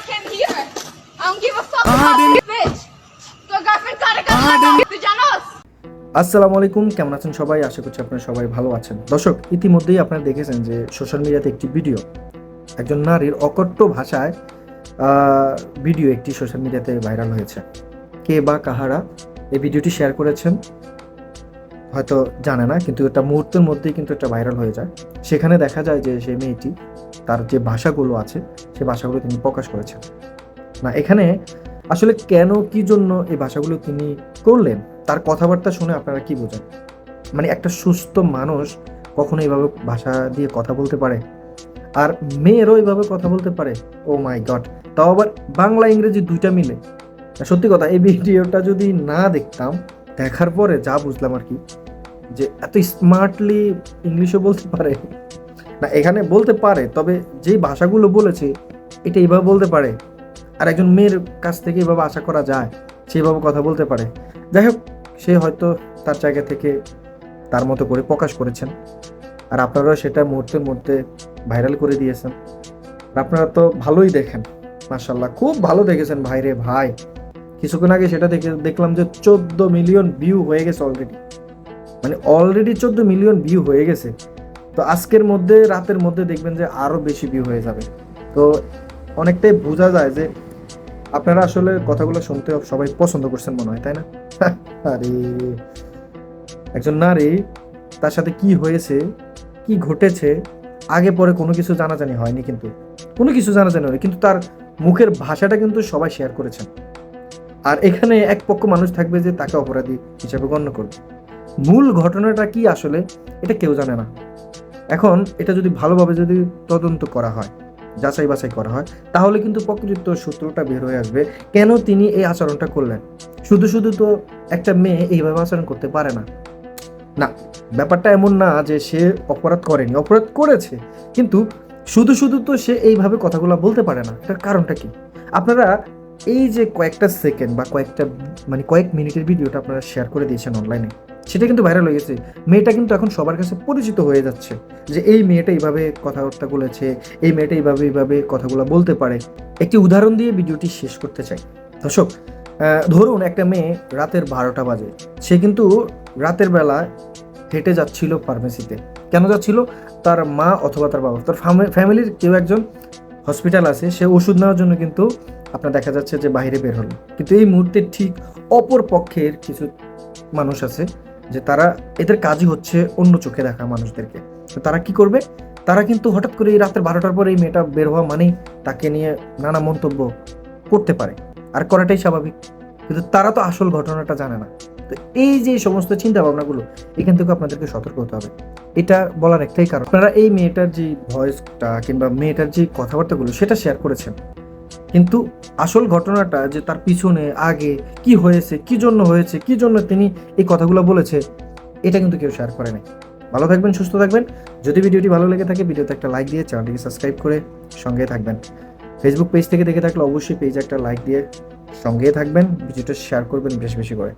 I came here. I don't give a fuck about this bitch. তোর girlfriend কারে কাছে তুই জানোস আসসালামু আলাইকুম কেমন আছেন সবাই? আশা করছি আপনারা সবাই ভালো আছেন। দর্শক ইতিমধ্যেই আপনারা দেখেছেন যে সোশ্যাল মিডিয়াতে একটি ভিডিও একজন নারীর অকট্য ভাষায় আহ, ভিডিও একটি সোশ্যাল মিডিয়াতে ভাইরাল হয়েছে। কে বা কাহারা এই ভিডিওটি শেয়ার করেছেন? হয়তো জানে না, কিন্তু এটা মুহূর্তের মধ্যেই কিন্তু এটা ভাইরাল হয়ে যায়। সেখানে দেখা যায় যে সেই মেয়েটি, তার যে ভাষাগুলো আছে সেই ভাষাগুলো তিনি প্রকাশ করেছেন। না, এখানে আসলে কেন, কি জন্য এই ভাষাগুলো তিনি করলেন, তার কথাবার্তা শুনে আপনারা কি বোঝেন? মানে একটা সুস্থ মানুষ কখনো এইভাবে ভাষা দিয়ে কথা বলতে পারে? আর মেয়েরও এইভাবে কথা বলতে পারে? ও মাই গড তাও আবার বাংলা, ইংরেজি দুইটা মিলে। সত্যি কথা, এই ভিডিওটা যদি না দেখতাম দেখার পরে যা বুঝলাম আর কি, যে এত স্মার্টলি ইংলিশও বলতে পারে, না, এখানে বলতে পারে, তবে যেই ভাষাগুলো বলেছে, এটা এইভাবে বলতে পারে। আর একজন মেয়ের কাছ থেকে এইভাবে আশা করা যায় সেইভাবে কথা বলতে পারে। যাই হোক, সে হয়তো তার জায়গা থেকে তার মতো করে প্রকাশ করেছেন। আর আপনারাও সেটা মুহূর্তের মধ্যে ভাইরাল করে দিয়েছেন। আপনারা তো ভালোই দেখেন মার্শাল্লাহ খুব ভালো দেখেছেন ভাই রে ভাই। কিছুক্ষণ আগে সেটা দেখে দেখলাম যে চোদ্দ মিলিয়ন ভিউ হয়ে গেছে অলরেডি মানে অলরেডি চোদ্দ মিলিয়ন ভিউ হয়ে গেছে। তো আজকের মধ্যে, রাতের মধ্যে দেখবেন যে আরও বেশি ভিউ হয়ে যাবে। তো অনেকটাই বোঝা যায় যে আপনারা আসলে কথাগুলো শুনতে সবাই পছন্দ করছেন মনে হয়, তাই না? আরে, একজন নারী, তার সাথে কি হয়েছে, কি ঘটেছে, আগে পরে কোনো কিছু জানাজানি হয়নি কিন্তু। কোনো কিছু জানাজানি হয়নি, কিন্তু তার মুখের ভাষাটা কিন্তু সবাই শেয়ার করেছেন। আর এখানে এক পক্ষ মানুষ থাকবে যে তাকে অপরাধী হিসেবে গণ্য করবে। মূল ঘটনাটা কি আসলে, এটা কেউ জানে না। এখন এটা যদি ভালোভাবে যদি তদন্ত করা হয়, যাচাই বাছাই করা হয়, তাহলে কিন্তু প্রকৃত সূত্রটা বের হয়ে আসবে, কেন তিনি এই আচরণটা করলেন? শুধু শুধু তো একটা মেয়ে এইভাবে আচরণ করতে পারে না। না, ব্যাপারটা এমন না যে সে অপরাধ করেনি, অপরাধ করেছে, কিন্তু শুধু শুধু তো সে এইভাবে কথাগুলো বলতে পারে না। তার কারণটা কি? আপনারা এই যে কয়েকটা সেকেন্ড বা কয়েকটা মানে কয়েক মিনিটের ভিডিওটা আপনারা শেয়ার করে দিয়েছেন অনলাইনে সেটা কিন্তু ভাইরাল হয়ে গেছে। মেয়েটা কিন্তু এখন সবার কাছে পরিচিত হয়ে যাচ্ছে যে এই মেয়েটা এইভাবে কথাবার্তা বলেছে, এই মেয়েটা এইভাবে এইভাবে কথাগুলো বলতে পারে। একটি উদাহরণ দিয়ে ভিডিওটি শেষ করতে চাই। দর্শক ধরুন একটা মেয়ে রাতের বারোটা বাজে, সে কিন্তু রাতের বেলা হেঁটে যাচ্ছিল ফার্মেসিতে কেন যাচ্ছিল? তার মা অথবা তার বাবা, তার ফ্যামিলির কেউ একজন হসপিটাল আছে, সে ওষুধ নেওয়ার জন্য কিন্তু আপনার দেখা যাচ্ছে যে বাইরে বের হলো। কিন্তু এই মুহূর্তে ঠিক অপর পক্ষের কিছু মানুষ আছে যে তারা এদের কাজই হচ্ছে অন্য চোখে দেখা মানুষদেরকে। তো তারা কি করবে? তারা কিন্তু হঠাৎ করে এই রাতের বারোটার পর এই মেয়েটা বের হওয়া মানেই তাকে নিয়ে নানা মন্তব্য করতে পারে। আর করাটাই স্বাভাবিক। কিন্তু তারা তো আসল ঘটনাটা জানে না। তো এই যে সমস্ত চিন্তা ভাবনাগুলো এখান থেকে আপনাদেরকে সতর্ক হতে হবে। এটা বলার একটাই কারণ। আপনারা এই মেয়েটার যে ভয়েসটা কিংবা মেয়েটার যে কথাবার্তাগুলো, সেটা শেয়ার করেছেন। কিন্তু আসল ঘটনাটা যে তার পিছনে, আগে কি হয়েছে, কি জন্য হয়েছে, কি জন্য তিনি এই কথাগুলো বলেছে, এটা কিন্তু কেউ শেয়ার করে নাই। ভালো থাকবেন, সুস্থ থাকবেন। যদি ভিডিওটি ভালো লেগে থাকে, ভিডিওতে একটা লাইক দিয়ে চ্যানেলটিকে সাবস্ক্রাইব করে সঙ্গে থাকবেন। ফেসবুক পেজ থেকে দেখে থাকলে অবশ্যই পেজে একটা লাইক দিয়ে সঙ্গে থাকবেন, ভিডিওটা শেয়ার করবেন বেশ বেশি করে।